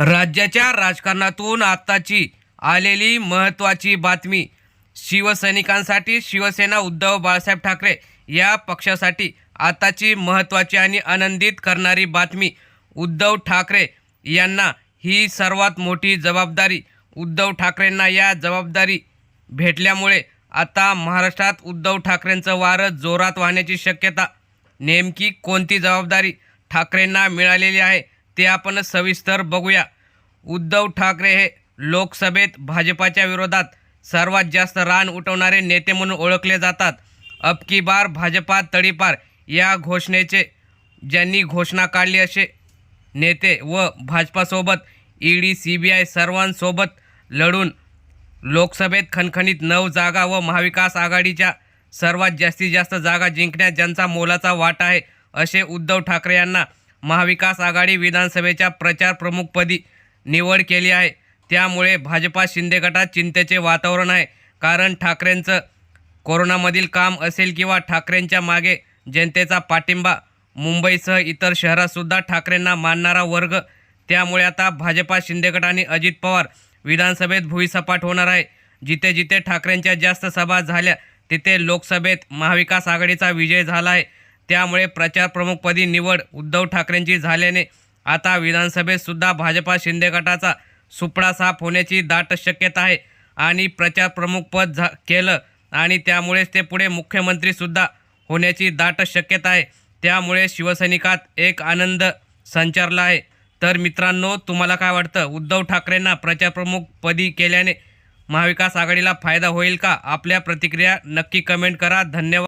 राज्याच्या राजकारणातून आत्ताची आलेली महत्त्वाची बातमी शिवसैनिकांसाठी शिवसेना उद्धव बाळासाहेब ठाकरे या पक्षासाठी आताची महत्त्वाची आणि आनंदित करणारी बातमी उद्धव ठाकरे यांना ही सर्वात मोठी जबाबदारी. उद्धव ठाकरेंना या जबाबदारी भेटल्यामुळे आता महाराष्ट्रात उद्धव ठाकरेंचं वारं जोरात वाहण्याची शक्यता नेमकी कोणती जबाबदारी ठाकरेंना मिळालेली आहे? ते आपण सविस्तर बघूया. उद्धव ठाकरे हे लोकसभेत भाजपाच्या विरोधात सर्वात जास्त रान उठवणारे नेते म्हणून ओळखले जातात. अब की बार भाजपा तडीपार या घोषणेचे ज्यांनी घोषणा काढली असे नेते व भाजपासोबत ईडी सी बी आय सर्वांसोबत लढून लोकसभेत खणखणीत नऊ जागा व महाविकास आघाडीच्या सर्वात जास्तीत जास्त जागा जिंकण्यात ज्यांचा मोलाचा वाटा आहे असे उद्धव ठाकरे यांना महाविकास आघाडी विधानसभेच्या प्रचार प्रमुखपदी निवड केली आहे. त्यामुळे भाजपा शिंदे गटात चिंतेचे वातावरण आहे. कारण ठाकरेंचं कोरोनामधील काम असेल किंवा ठाकरेंच्या मागे जनतेचा पाठिंबा मुंबईसह इतर शहरातसुद्धा ठाकरेंना मानणारा वर्ग त्यामुळे आता भाजपा शिंदे गट आणि अजित पवार विधानसभेत भुईसपाट होणार आहे. जिथे जिथे ठाकरेंच्या जास्त सभा झाल्या तिथे लोकसभेत महाविकास आघाडीचा विजय झाला आहे. त्यामुळे प्रचार प्रमुखपदी निवड उद्धव ठाकरेंची झाल्याने आता विधानसभेत सुद्धा भाजपा शिंदे गटाचा सुपडा साफ होण्याची दाट शक्यता आहे. आणि प्रचार प्रमुखपद झा केलं आणि त्यामुळेच ते पुढे मुख्यमंत्रीसुद्धा होण्याची दाट शक्यता आहे. त्यामुळे शिवसैनिकात एक आनंद संचारला आहे. तर मित्रांनो तुम्हाला काय वाटतं? उद्धव ठाकरेंना प्रचारप्रमुखपदी केल्याने महाविकास आघाडीला फायदा होईल का? आपल्या प्रतिक्रिया नक्की कमेंट करा. धन्यवाद.